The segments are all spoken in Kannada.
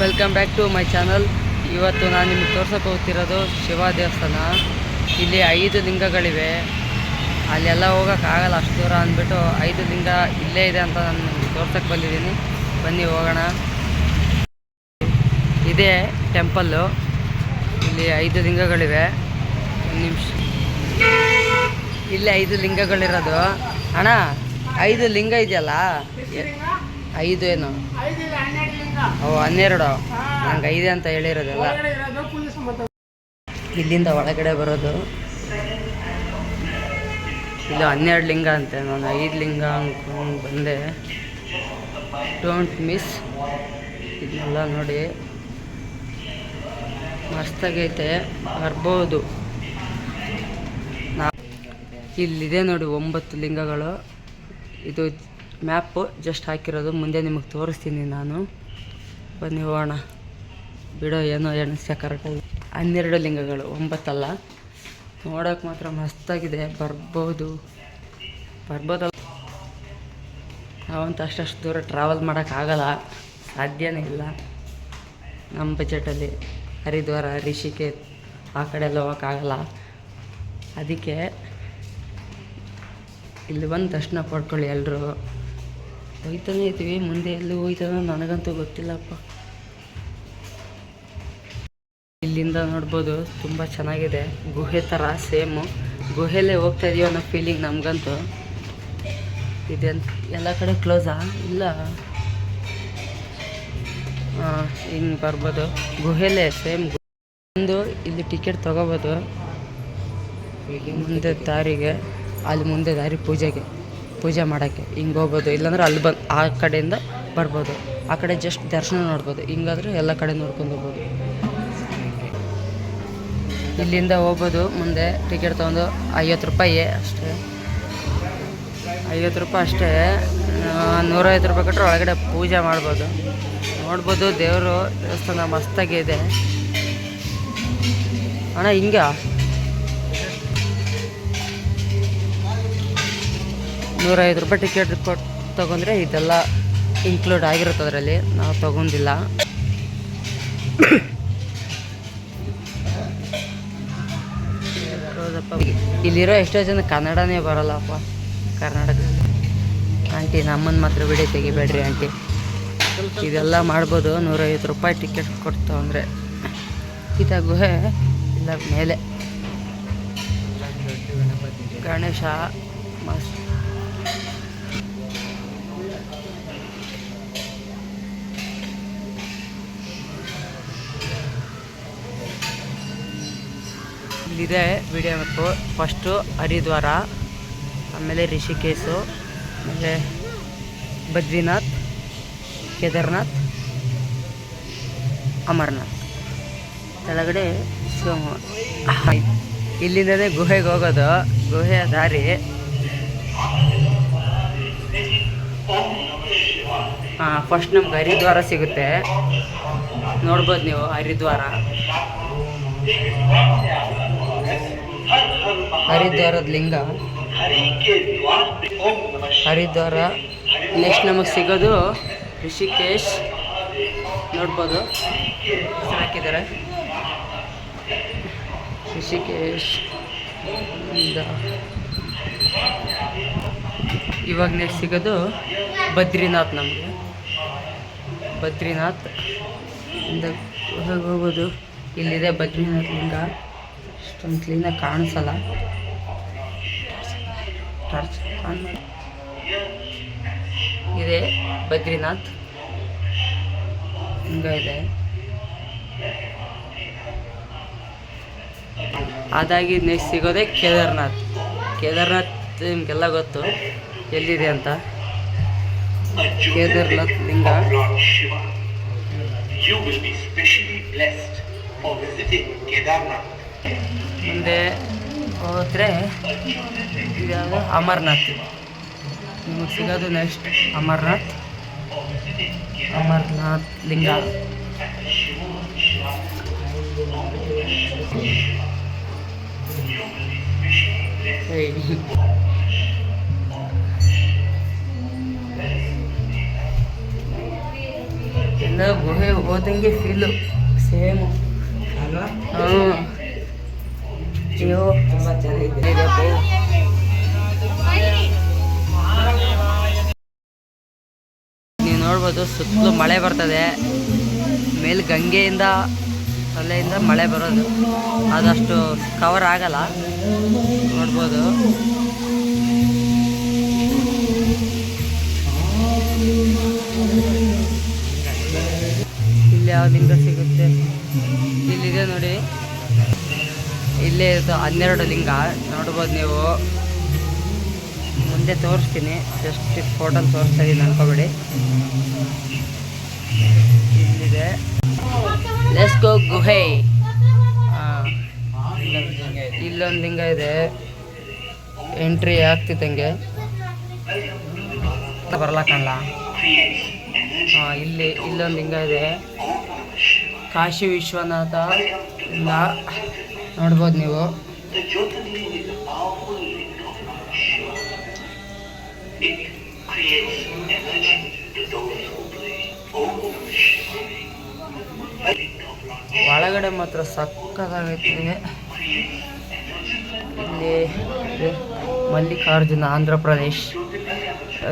Welcome back to my channel ಇವತ್ತು ನಾನು ನಿಮಗೆ ತೋರ್ಸೋಕೆ ಹೋಗ್ತಿರೋದು ಶಿವ ದೇವಸ್ಥಾನ. ಇಲ್ಲಿ ಐದು ಲಿಂಗಗಳಿವೆ. ಅಲ್ಲೆಲ್ಲ ಹೋಗೋಕ್ಕಾಗಲ್ಲ ಅಷ್ಟು ದೂರ ಅಂದ್ಬಿಟ್ಟು ಐದು ಲಿಂಗ ಇಲ್ಲೇ ಇದೆ ಅಂತ ನಾನು ನಿಮ್ಗೆ ತೋರ್ಸೋಕೆ ಬಂದಿದ್ದೀನಿ. ಬನ್ನಿ ಹೋಗೋಣ. ಇದೇ ಟೆಂಪಲ್ಲು ಇಲ್ಲಿ ಐದು ಲಿಂಗಗಳಿವೆ. ಒಂದು ನಿಮಿಷ. ಇಲ್ಲಿ ಐದು ಲಿಂಗಗಳಿರೋದು. ಅಣ್ಣ, ಐದು ಲಿಂಗ ಇದೆಯಲ್ಲ? ಐದು ಏನು? ಅವು ಹನ್ನೆರಡು. ನಂಗೆ ಐದು ಅಂತ ಹೇಳಿರೋದಲ್ಲ. ಇಲ್ಲಿಂದ ಒಳಗಡೆ ಬರೋದು. ಇಲ್ಲಿ ಹನ್ನೆರಡು ಲಿಂಗ ಅಂತೆ. ನಾನು ಐದು ಲಿಂಗ ಅಂದ್ಕೊಂಡು ಬಂದೆ. ಡೋಂಟ್ ಮಿಸ್ ಇದನ್ನೆಲ್ಲ ನೋಡಿ. ಮಸ್ತಾಗೈತೆ. ಬರ್ಬೋದು. ನಾ ಇಲ್ಲಿದೆ ನೋಡಿ ಒಂಬತ್ತು ಲಿಂಗಗಳು. ಇದು ಮ್ಯಾಪು. ಜಸ್ಟ್ ಹಾಕಿರೋದು. ಮುಂದೆ ನಿಮಗೆ ತೋರಿಸ್ತೀನಿ ನಾನು. ಬನ್ನಿ ಹೋಗೋಣ ಬಿಡೋ, ಏನೋ ಎಣಿಸ್ಯ ಕರೆಕ್ಟಾಗಿ ಹನ್ನೆರಡು ಲಿಂಗಗಳು, ಒಂಬತ್ತಲ್ಲ. ನೋಡೋಕೆ ಮಾತ್ರ ಮಸ್ತಾಗಿದೆ, ಬರ್ಬೋದು. ಬರ್ಬೋದಲ್ಲ. ನಾವಂತೂ ಅಷ್ಟಷ್ಟು ದೂರ ಟ್ರಾವೆಲ್ ಮಾಡೋಕ್ಕಾಗಲ್ಲ ಸಾಧ್ಯನೇ ಇಲ್ಲ. ನಮ್ಮ ಬಜೆಟಲ್ಲಿ ಹರಿದ್ವಾರ, ರಿಷಿಕೇತ್, ಆ ಕಡೆ ಎಲ್ಲ ಹೋಗೋಕ್ಕಾಗಲ್ಲ ಅದಕ್ಕೆ ಇಲ್ಲಿ ಬಂದು ದರ್ಶನ ಪಡ್ಕೊಳ್ಳಿ ಎಲ್ಲರೂ ಹೋಯ್ತಾನೆ ಇದ್ದೀವಿ ಮುಂದೆ ಎಲ್ಲಿ ಹೋಯ್ತಾನ ನನಗಂತೂ ಗೊತ್ತಿಲ್ಲಪ್ಪ. ಇಲ್ಲಿಂದ ನೋಡ್ಬೋದು ತುಂಬ ಚೆನ್ನಾಗಿದೆ ಗುಹೆ ಥರ ಸೇಮು ಗುಹೆಲೇ ಹೋಗ್ತಾ ಇದೀವಿ ಅನ್ನೋ ಫೀಲಿಂಗ್ ನಮಗಂತೂ. ಇದೆ ಎಲ್ಲ ಕಡೆ ಕ್ಲೋಸಾ ಇಲ್ಲ. ಹಿಂಗೆ ಬರ್ಬೋದು. ಗುಹೆಲೇ ಸೇಮ್ ಒಂದು ಇಲ್ಲಿ ಟಿಕೆಟ್ ತೊಗೋಬೋದು. ಮುಂದೆ ದಾರಿಗೆ ಅಲ್ಲಿ ಮುಂದೆ ದಾರಿ ಪೂಜೆಗೆ. ಪೂಜೆ ಮಾಡೋಕ್ಕೆ, ಹಿಂಗೆ ಹೋಗ್ಬೋದು. ಇಲ್ಲಾಂದ್ರೆ ಅಲ್ಲಿ ಬಂದು, ಆ ಕಡೆಯಿಂದ ಬರ್ಬೋದು. ಆ ಕಡೆ ಜಸ್ಟ್ ದರ್ಶನ ನೋಡ್ಬೋದು. ಹಿಂಗಾದ್ರೆ ಎಲ್ಲ ಕಡೆ ನೋಡ್ಕೊಂಡು ಹೋಗ್ಬೋದು. ಇಲ್ಲಿಂದ ಹೋಗ್ಬೋದು. ಮುಂದೆ ಟಿಕೆಟ್ ತೊಗೊಂಡು ಐವತ್ತು ರೂಪಾಯಿ ಅಷ್ಟೇ. ಐವತ್ತು ರೂಪಾಯಿ ಅಷ್ಟೇ. ನೂರೈವತ್ತು ರೂಪಾಯಿ ಕೊಟ್ಟರೆ ಒಳಗಡೆ ಪೂಜೆ ಮಾಡ್ಬೋದು. ನೋಡ್ಬೋದು ದೇವರು ದೇವಸ್ಥಾನ ಮಸ್ತಾಗಿದೆ. ಅಣ್ಣ, ಹಿಂಗ? ನೂರೈವತ್ತು ರೂಪಾಯಿ ಟಿಕೆಟ್ ಕೊಟ್ಟು ತೊಗೊಂಡ್ರೆ ಇದೆಲ್ಲ ಇನ್ಕ್ಲೂಡ್ ಆಗಿರುತ್ತೆ ಅದರಲ್ಲಿ. ನಾವು ತೊಗೊಂಡಿಲ್ಲ. ಇಲ್ಲಿರೋ ಎಷ್ಟೋ ಜನ ಕನ್ನಡನೇ ಬರಲ್ಲಪ್ಪ, ಕರ್ನಾಟಕದಲ್ಲಿ. ಆಂಟಿ ನಮ್ಮನ್ನು ಮಾತ್ರ ವಿಡಿಯೋ ತೆಗಿಬೇಡ್ರಿ ಆಂಟಿ. ಇದೆಲ್ಲ ಮಾಡ್ಬೋದು, ನೂರೈವತ್ತು ರೂಪಾಯಿ ಟಿಕೆಟ್ ಕೊಡ್ತು ಅಂದರೆ. ಇದ ಗುಹೆ ಇಲ್ಲ ಮೇಲೆ. ಗಣೇಶ. ಇಲ್ಲಿದೆ ವಿಡಿಯೋ ಮ್ಯಾಪು ಫಸ್ಟು ಹರಿದ್ವಾರ, ಆಮೇಲೆ ರಿಷಿಕೇಶು ಆಮೇಲೆ ಬದ್ರಿನಾಥ್, ಕೇದಾರ್ನಾಥ್, ಅಮರ್ನಾಥ್. ಕೆಳಗಡೆ ಶಿವಮೊಗ್ಗ. ಇಲ್ಲಿಂದನೇ ಗುಹೆಗೆ ಹೋಗೋದು. ಗುಹೆಯ ದಾರಿ. ಹಾಂ, ಫಸ್ಟ್ ನಮ್ಗೆ ಹರಿದ್ವಾರ ಸಿಗುತ್ತೆ. ನೋಡ್ಬೋದು ನೀವು ಹರಿದ್ವಾರ. ಹರಿದ್ವಾರದ ಲಿಂಗ. ಹರಿದ್ವಾರ ನೆಕ್ಸ್ಟ್ ನಮಗೆ ಸಿಗೋದು ಋಷಿಕೇಶ್ ನೋಡ್ಬೋದು. ಹಾಕಿದ್ದಾರೆ. ಋಷಿಕೇಶ್ ಇವಾಗ ನೆಕ್ಸ್ಟ್ ಸಿಗೋದು ಬದ್ರಿನಾಥ್ ನಮಗೆ. ಬದ್ರಿನಾಥ್. ಇಂದ ಹೋಗೋದು. ಇಲ್ಲಿದೆ ಬದ್ರಿನಾಥ್ ಲಿಂಗ. ಅಷ್ಟೊಂದು ಕ್ಲೀನಾಗಿ ಕಾಣಿಸಲ್ಲ. ಟಾರ್ಚ್ ಆನ್ ಮಾಡಿ ಇದೆ ಬದ್ರಿನಾಥ್. ಹಿಂಗ ಇದೆ. ಅದಾಗಿ ನೆಕ್ಸ್ಟ್ ಸಿಗೋದೇ ಕೇದಾರ್ನಾಥ್. ಕೇದಾರ್ನಾಥ್ ನಿಮಗೆಲ್ಲ ಗೊತ್ತು ಎಲ್ಲಿದೆ ಅಂತ. ಕೇದಾರ್ನಾಥ್ ಲಿಂಗ. ಮುಂದೆ ಹೋದ್ರೆ ಇದ್ಯಾವುದು ಅಮರ್ನಾಥ್. ನಿಮಗೆ ಸಿಗೋದು ನೆಕ್ಸ್ಟ್ ಅಮರ್ನಾಥ್. ಅಮರ್ನಾಥ್ ಲಿಂಗ. ಏಯ್. ಇಲ್ಲಿಂದ ಗುಹೆ ಹೋದಂಗೆ ಫೀಲು ಸೇಮು ಹ್ಞೂ ಅಯ್ಯೋ ಇದೆಯಪ್ಪ. ನೀವು ನೋಡ್ಬೋದು ಸುತ್ತಲೂ ಮಳೆ ಬರ್ತದೆ. ಮೇಲೆ ಗಂಗೆಯಿಂದ ತಲೆಯಿಂದ ಮಳೆ ಬರೋದು. ಅದಷ್ಟು ಕವರ್ ಆಗಲ್ಲ. ನೋಡ್ಬೋದು. ಇಲ್ಲಿ ಯಾವ್ದಿಂದ ಸಿಗುತ್ತೆ? ಇಲ್ಲಿದೆ ನೋಡಿ. ಇಲ್ಲೇ ಇದು ಹನ್ನೆರಡು ಲಿಂಗ ನೋಡ್ಬೋದು ನೀವು. ಮುಂದೆ ತೋರಿಸ್ತೀನಿ. ಜಸ್ಟ್ ಫೋಟೋ ತೋರಿಸ್ತಾ ಇದ್ದೀನಿ ಅನ್ಕೋಬೇಡಿ. ಇಲ್ಲಿದೆ. ಲೆಸ್ ಗೋ ಗುಹೆ. ಇಲ್ಲೊಂದು ಲಿಂಗ ಇದೆ. ಎಂಟ್ರಿ ಆಗ್ತಿದ್ದಂಗೆ ಬರಲ್ಲ ಕಾಣಲ್ಲ ಹಾಂ ಇಲ್ಲಿ, ಇಲ್ಲೊಂದು ಲಿಂಗ ಇದೆ. ಕಾಶಿ ವಿಶ್ವನಾಥ ನೋಡಬಹುದು ನೀವು. ಒಳಗಡೆ ಮಾತ್ರ ಸಕ್ಕದಾಗಿತ್ತಿನೆ ಇಲ್ಲಿ ಮಲ್ಲಿಕಾರ್ಜುನ ಆಂಧ್ರ ಆಂಧ್ರಪ್ರದೇಶ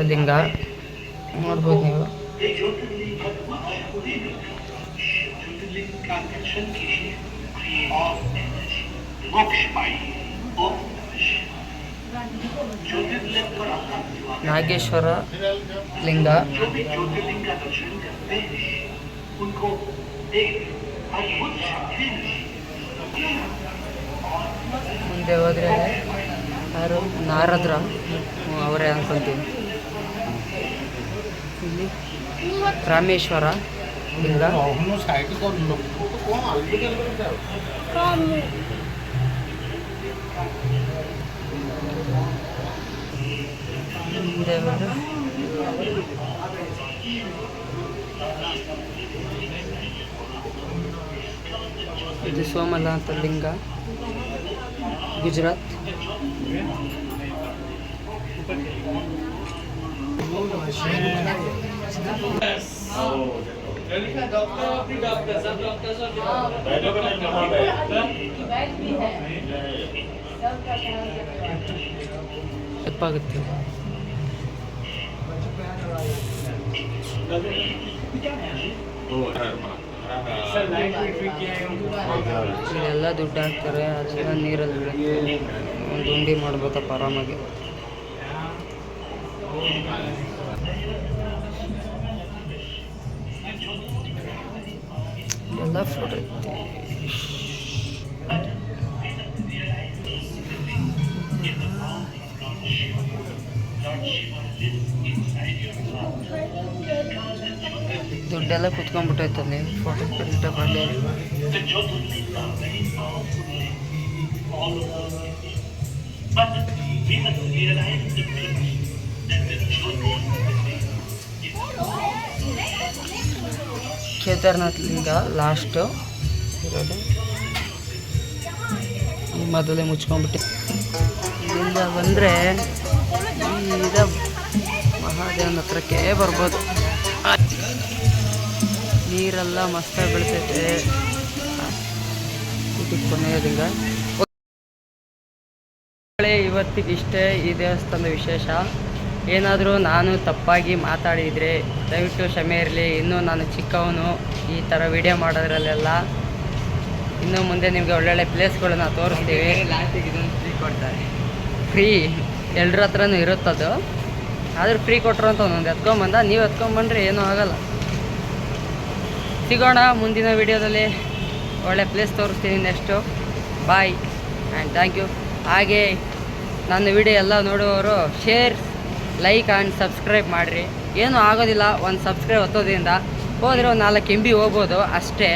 ಲಿಂಗ. ನೋಡಬಹುದು ನೀವು. ಜ್ಯೋತಿರ್ಲಿ ನಾಗೇಶ್ವರ ಲಿಂಗ. ಮುಂದೆ ಹೋದರೆ ಯಾರು? ನಾರದ್ರ. ಅವರೇ ಅನ್ಕೊಂತೀನಿ. ಇಲ್ಲಿ ರಾಮೇಶ್ವರ ಲಿಂಗ. ಮುಂದೆ ಹೋದ್ರೆ ಇದು ಸೋಮನಾಥ ಲಿಂಗ ಗುಜರಾತ್ ತಪ್ಪಾಗುತ್ತೆ ಇಲ್ಲೆಲ್ಲ ದುಡ್ಡು ಹಾಕ್ತಾರೆ ಅದೆಲ್ಲ ನೀರಲ್ಲಿ ಬಿಡುತ್ತೆ ಒಂದು ಉಂಡಿ ಮಾಡ್ಬೇಕಪ್ಪ ಆರಾಮಾಗಿ. ಎಲ್ಲ ಫೋಟೋ the ಅಲ್ಲಿ. ಫೋಟೋ the Jyotirling ಕೇದಾರ್ನಾಥ್ ಲಿಂಗ ಲಾಸ್ಟು ಇರೋದು ಈ ಮೊದಲೇ ಮುಚ್ಕೊಂಡ್ಬಿಟ್ಟು. ಇಲ್ಲಿಂದ ಬಂದರೆ ಈಗ ಮಹಾದೇವನ ಹತ್ರಕ್ಕೆ ಬರ್ಬೋದು. ನೀರೆಲ್ಲ ಮಸ್ತಾಗಿ ಬೆಳೆಸೈತೆ ಇದು ಇವತ್ತಿಗೆ ಇಷ್ಟೇ ಈ ದೇವಸ್ಥಾನದ ವಿಶೇಷ. ಏನಾದರೂ ನಾನು ತಪ್ಪಾಗಿ ಮಾತಾಡಿದರೆ ದಯವಿಟ್ಟು ಕ್ಷಮೆ ಇರಲಿ. ಇನ್ನೂ ನಾನು ಚಿಕ್ಕವನು ಈ ಥರ ವಿಡಿಯೋ ಮಾಡೋದ್ರಲ್ಲೆಲ್ಲ. ಇನ್ನು ಮುಂದೆ ನಿಮಗೆ ಒಳ್ಳೊಳ್ಳೆ ಪ್ಲೇಸ್ಗಳನ್ನ ತೋರಿಸ್ತೀವಿ. ಫ್ರೀ ಕೊಡ್ತಾರೆ. ಫ್ರೀ ಎಲ್ಲರ ಹತ್ರನೂ ಇರುತ್ತದು. ಆದರೂ ಫ್ರೀ ಕೊಟ್ಟರು ಅಂತ ಒಂದೊಂದು ಎತ್ಕೊಂಬಂದ ನೀವು ಎತ್ಕೊಂಬಂದ್ರೆ ಏನೂ ಆಗಲ್ಲ. ಸಿಗೋಣ ಮುಂದಿನ ವಿಡಿಯೋದಲ್ಲಿ. ಒಳ್ಳೆ ಪ್ಲೇಸ್ ತೋರಿಸ್ತೀನಿ next. Bye and thank you ಹಾಗೆ ನನ್ನ ವಿಡಿಯೋ ಎಲ್ಲ ನೋಡುವವರು ಶೇರ್ ಲೈಕ್ ಆ್ಯಂಡ್ ಸಬ್ಸ್ಕ್ರೈಬ್ ಮಾಡಿರಿ. ಏನೂ ಆಗೋದಿಲ್ಲ, ಒಂದು ಸಬ್ಸ್ಕ್ರೈಬ್ ಒತ್ತೋದ್ರಿಂದ ಹೋದರೆ ಒಂದು ನಾಲ್ಕು ಎಂ ಬಿ ಹೋಗ್ಬೋದು ಅಷ್ಟೇ.